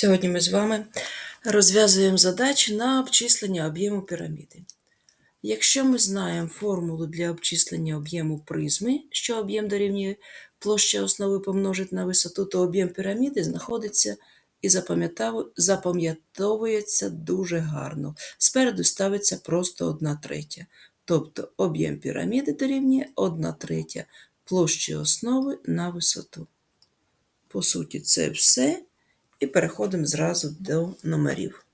Сьогодні ми з вами розв'язуємо задачі на обчислення об'єму піраміди. Якщо ми знаємо формулу для обчислення об'єму призми, що об'єм дорівнює площа основи помножить на висоту, то об'єм піраміди знаходиться і запам'ятовується дуже гарно. Спереду ставиться просто 1 третя. Тобто об'єм піраміди дорівнює 1 третя площі основи на висоту. По суті, це все. І переходимо зразу до номерів.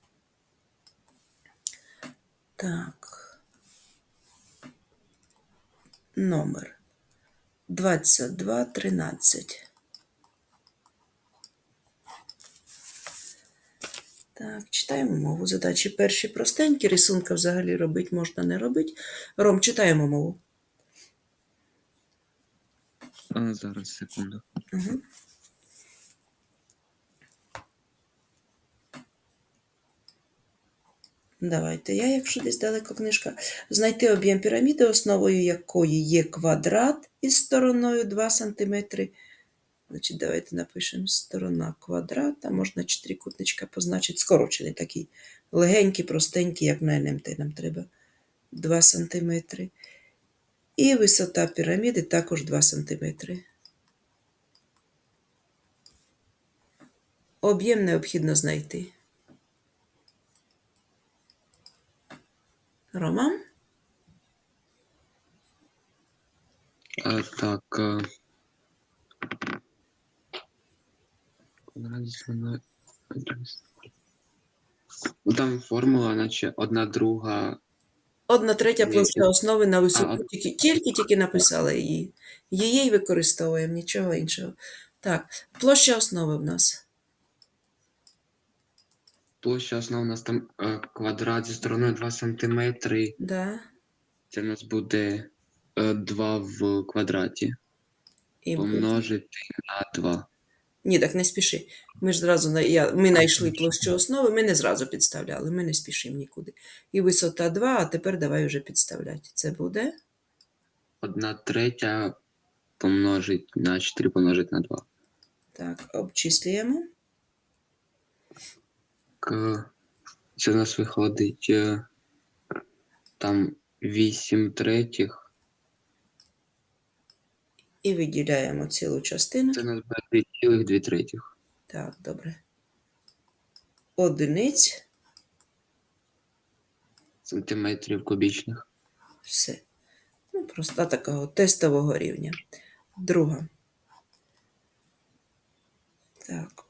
Так. Номер 2213. Так, читаємо мову. Задачі перші простенькі, рисунка взагалі робити можна не робити. Ром, читаємо мову. А, зараз, секунду. Угу. Давайте я, якщо десь далеко книжка. Знайти об'єм піраміди, основою якої є квадрат із стороною 2 см. Значить, давайте напишемо сторона квадрата. Можна чотирикутничка позначити. Скорочений такий. Легенький, простенький, як на НМТ нам треба. 2 см. І висота піраміди також 2 см. Об'єм необхідно знайти. Роман? А, так. а, квадрат зі мною- Ну, Там формула, наче одна друга. Одна третя площа основи на висоту. А, Тільки, тільки, тільки написали її. Її й використовуємо, нічого іншого. Так, площа основи в нас. Площа основа у нас там е, квадрат зі стороною 2 см. Да. Це в нас буде 2 в квадраті. І Помножити на 2. Ні, так не спіши. Ми ж зразу на- я, ми знайшли площу основи, ми не зразу підставляли, ми не спішимо нікуди. І висота 2, а тепер давай вже підставляти. Це буде Одна третя помножить на 4 помножить на 2. так, обчислюємо. К... Це в нас виходить е, там 8 третіх. І виділяємо цілу частину. Це у нас буде 2,2 третіх. Так, добре. Одиниць. Сантиметрів кубічних. Все. Ну, просто такого тестового рівня. Друга. Так.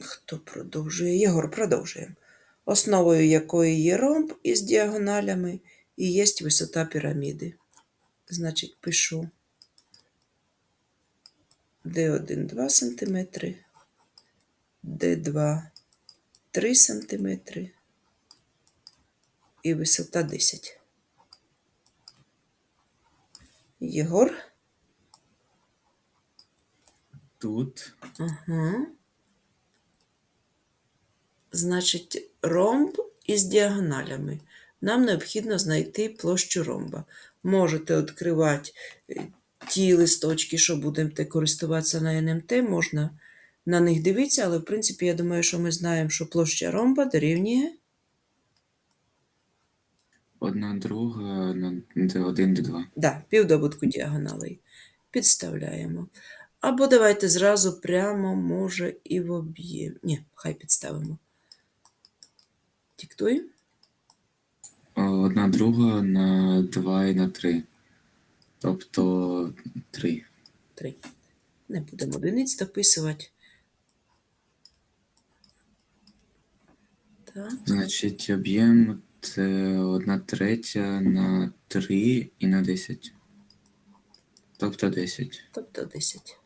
Хто продовжує? Єгор, продовжуємо. Основою якої є ромб із діагоналями і є висота піраміди. Значить, пишу D1 2 см, D2 3 см і висота 10. Єгор? Тут Ага. Значить, ромб із діагоналями. Нам необхідно знайти площу ромба. Можете відкривати е, ті листочки, що будемо користуватися на НМТ, можна на них дивитися, але в принципі, я думаю, що ми знаємо, що площа ромба дорівнює одна друга на D1, D2. Да, півдобутку діагоналей. Підставляємо. Або давайте зразу прямо, може, і в об'єм. Ні, хай підставимо. Диктуй. Одна друга на 2 і на 3. Тобто 3. 3. Не будемо одиниць дописувати. Так, Значить, об'єм це одна третя на 3 і на 10. Тобто 10. тобто 10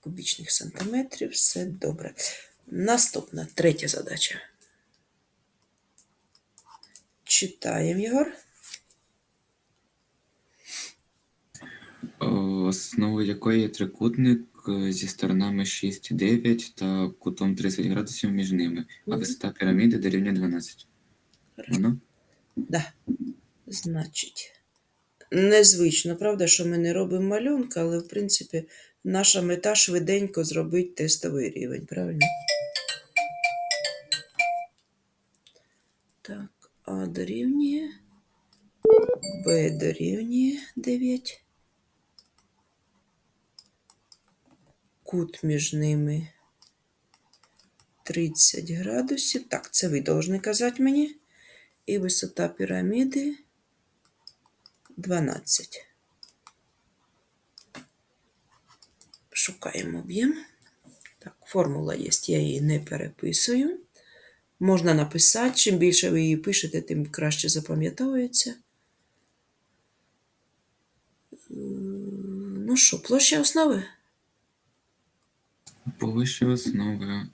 кубічних сантиметрів. Все добре. Наступна третя задача. Читаємо, Єгор. Основою якої є трикутник е, зі сторонами 6 і 9 та кутом 30 градусів між ними, а висота піраміди дорівнює 12. Хорошо. Воно? Да. Значить, Незвично, правда, що ми не робимо малюнка, але в принципі наша мета швиденько зробити тестовий рівень, правильно? Так, А дорівнює, Б дорівнює 9. Кут між ними 30 градусів. Так, це ви повинні казати мені. І висота піраміди 12. Шукаємо об'єм. Так, формула є, я її не переписую. Можна написати, чим більше ви її пишете, тим краще запам'ятовується. Ну що, площа основи? Площа основи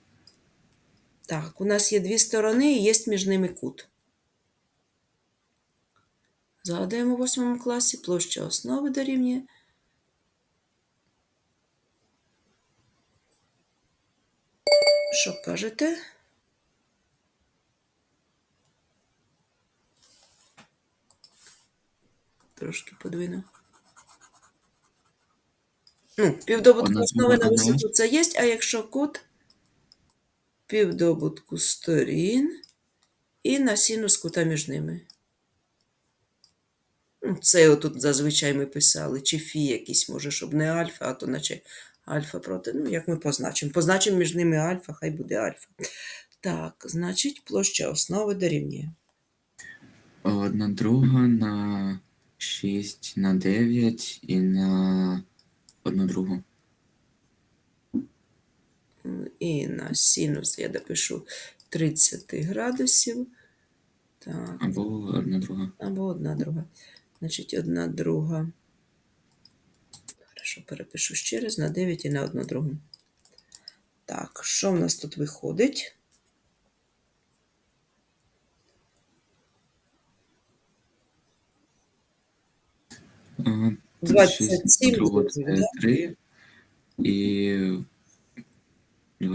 Так, у нас є дві сторони і є між ними кут. Згадуємо у восьмому класі, площа основи дорівнює. Що кажете? Трошки подвину. Ну, півдобутку основи на висоту це є, а якщо кут півдобутку сторін і на синус кута між ними. Ну, це отут зазвичай ми писали, чи фі якийсь, може, щоб не альфа, а то наче альфа проти. Ну, як ми позначимо. Позначимо між ними альфа, хай буде альфа. Так, значить, площа основи дорівнює. одна друга на 6 на 9 і на одну другу. І на синус я допишу 30 градусів. Так, Або одна друга. або одна друга. Значить, одна друга. Хорошо, перепишу ще раз на 9 і на одну другу. Так, що в нас тут виходить? Двадцять 27 другу це 3 і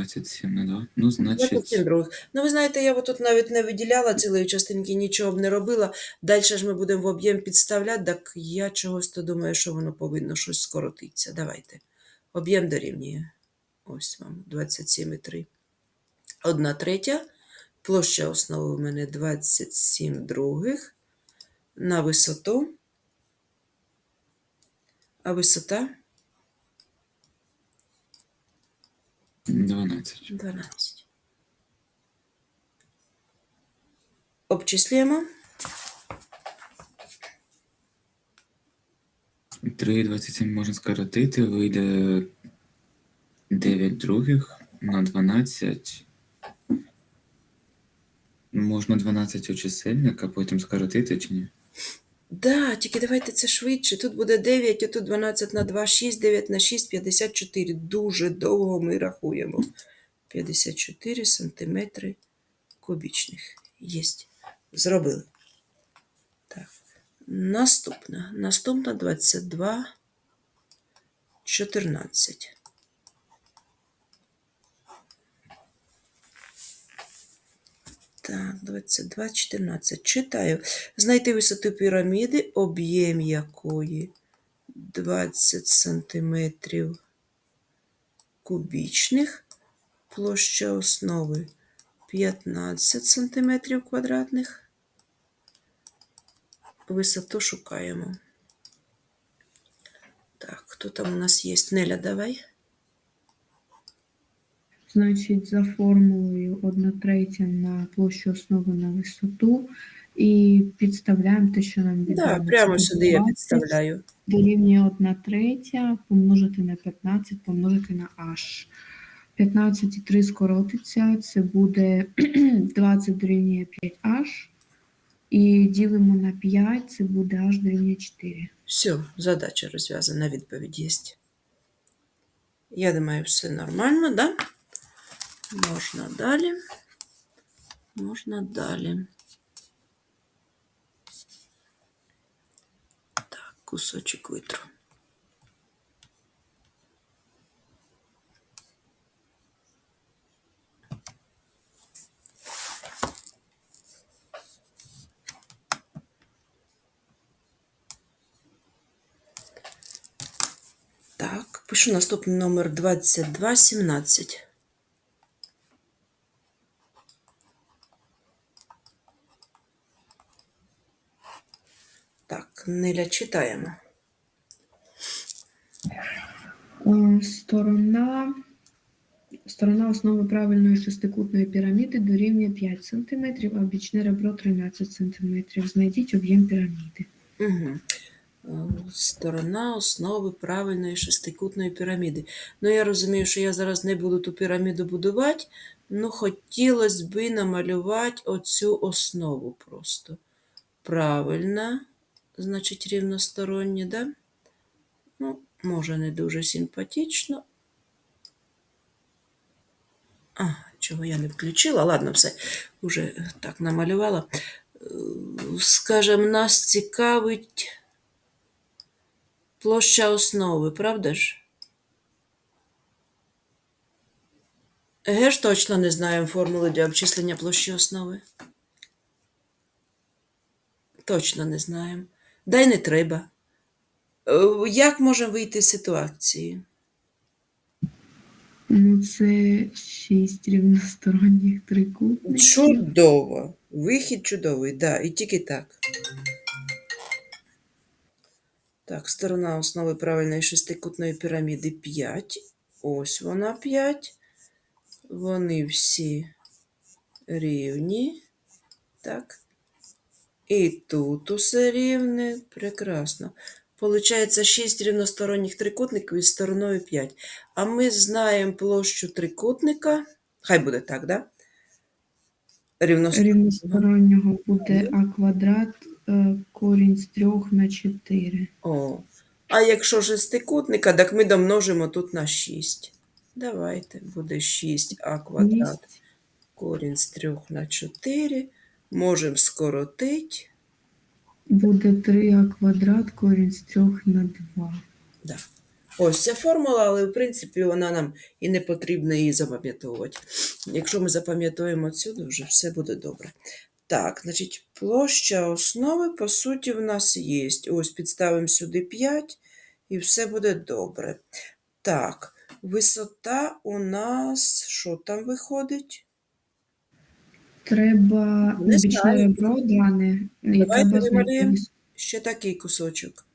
27 на 2. Ну, 27 значить, других. Ну, ви знаєте, я тут навіть не виділяла цілої частинки, нічого б не робила. Далі ж ми будемо в об'єм підставляти, так я чогось то думаю, що воно повинно щось скоротитися. Давайте. Об'єм дорівнює. Ось вам 27,3. Одна третя. Площа основи у мене 27 других. На висоту. А висота 12. 12. Обчислюємо. 3 і 27 можна скоротити, вийде 9 других на 12. Можна 12 у чисельник, а потім скоротити чи ні? Да, тільки давайте це швидше. Тут буде 9, а тут 12 на 2, 6, 9 на 6, 54. Дуже довго ми рахуємо. 54 сантиметри кубічних. Єсть. Зробили. Так. Наступна. Наступна 22, 14. Так, 22, 14. Читаю. Знайти висоту піраміди, об'єм якої 20 сантиметрів кубічних, площа основи 15 сантиметрів квадратних. Висоту шукаємо. Так, хто там у нас є? Неля, давай. Значить, за формулою 1 третя на площу основи на висоту і підставляємо те, що нам відомо. Да, прямо сюди я підставляю. Дорівнює 1 третя помножити на 15, помножити на h. 15 і 3 скоротиться, це буде 20 дорівнює 5h. І ділимо на 5, це буде h дорівнює 4. Все, задача розв'язана, відповідь є. Я думаю, все нормально, да? Можно далее, можно далее. Так, кусочек вытру. Так, пишу наступный номер 2217. Неля, читаємо. Е, Сторона, сторона основи правильної шестикутної піраміди дорівнює 5 см, а бічне ребро 13 см. Знайдіть об'єм піраміди. Угу. Сторона основи правильної шестикутної піраміди. Ну, я розумію, що я зараз не буду ту піраміду будувати, ну хотілося би намалювати оцю основу просто. Правильна, значить, рівностороння, да? Ну, може, не дуже симпатично. А, чого я не включила? Ладно, все, вже так намалювала. Е, Скажем, нас цікавить площа основи, правда ж? Еге ж точно не знаємо формули для обчислення площі основи. Точно не знаємо. Дай не треба. Е, Як можемо вийти з ситуації? Ну, це 6 рівносторонніх трикутників. Чудово. Вихід чудовий, да, і тільки так. Так, сторона основи правильної шестикутної піраміди 5. Ось вона 5. Вони всі рівні. Так. І тут усе рівне. Прекрасно. Получається 6 рівносторонніх трикутників із стороною 5. А ми знаємо площу трикутника. Хай буде так, да? Рівностороннього. Рівностороннього буде а квадрат е, корінь з 3 на 4. О. А якщо шестикутника, так ми домножимо тут на 6. Давайте, буде 6а квадрат. Корінь з 3 на 4. Можемо скоротити. Буде 3а квадрат корінь з 3 на 2. Да. Ось ця формула, але в принципі вона нам і не потрібно її запам'ятовувати. Якщо ми запам'ятаємо цю, то вже все буде добре. Так, значить, площа основи, по суті, в нас є. Ось підставимо сюди 5, і все буде добре. Так, висота у нас, що там виходить? Треба Не бічне знаю. ребро дане. І Давайте треба вималюємо. Ще такий кусочок.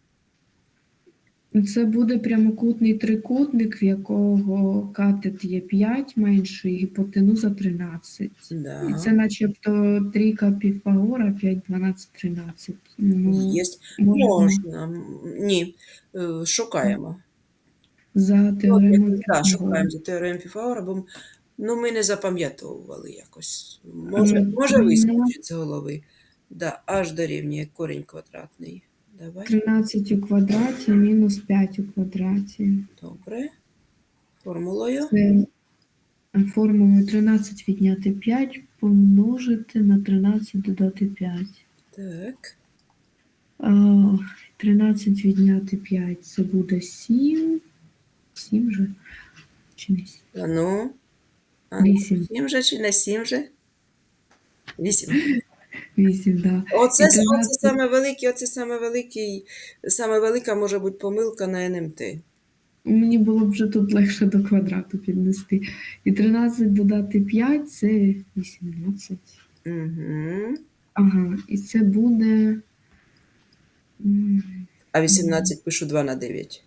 Це буде прямокутний трикутник, в якого катет є 5 менший, гіпотенуза 13. Да. І це начебто трійка Піфагора 5, 12, 13. Ну, Є. можна Можна. М, Ні. Е, Шукаємо. за Ну, теоремою Так, Піфагора. шукаємо за теоремою Піфагора, бо ну, ми не запам'ятовували якось. Може, може вискочить з голови. Да, аж дорівнює корінь квадратний. Давай. 13 у квадраті мінус 5 у квадраті. Добре. Формулою. Це формулою 13 відняти 5 помножити на 13 додати 5. Так. 13 відняти 5 це буде 7. 7 же? Чи не 7? А ну. Вісім. Сім же чи не сім же? Вісім. 8, да. Оце, оце саме великий, оце саме великий, саме велика може бути помилка на НМТ. Мені було б вже тут легше до квадрату піднести. І 13 додати 5 це 18. Угу. Ага, і це буде. А 18 пишу 2 на 9.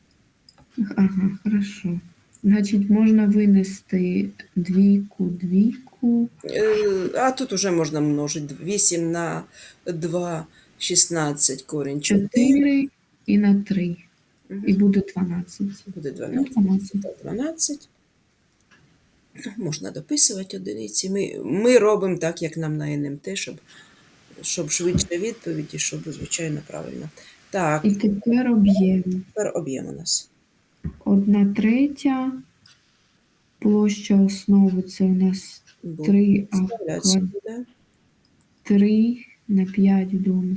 Ага, хорошо. Значить, можна винести двійку, двійку. Е, А тут уже можна множити. 8 на 2, 16, корінь 4. 4 і на 3. Мгм. І буде 12. Буде Ну, 12. 12. 12. Можна дописувати одиниці. Ми, ми робимо так, як нам на НМТ, щоб, щоб швидше відповіді, щоб, звичайно, правильно. Так, І тепер об'єм. тепер об'єм у нас. 1 третя. Площа основи це у нас Бо 3 а вставляться 3 на 5 в другому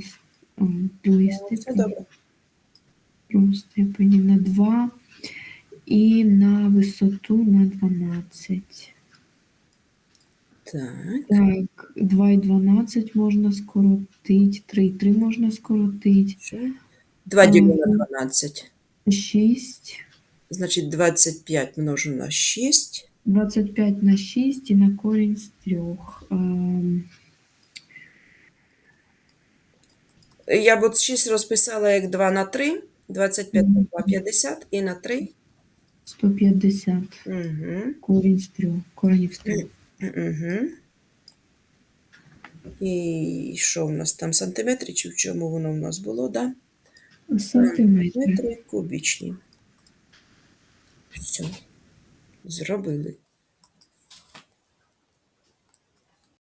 другій степені. В другому степені на 2 і на висоту на 12. Так, Так, 2 і 12 можна скоротити, 3 і 3 можна скоротити, що? 2 ділимо Ага. на 12. 6 Значить, 25 множу на 6. 25 на 6 і на корінь з 3. Ем, Я б от 6 розписала як 2 на 3. 25 на 2 – 50 і на 3. 150. Угу. Корінь з 3. Корінь з 3. Угу. І що в нас там? Сантиметри чи в чому воно в нас було, да? Сантиметри. Метри кубічні. Все. Зробили.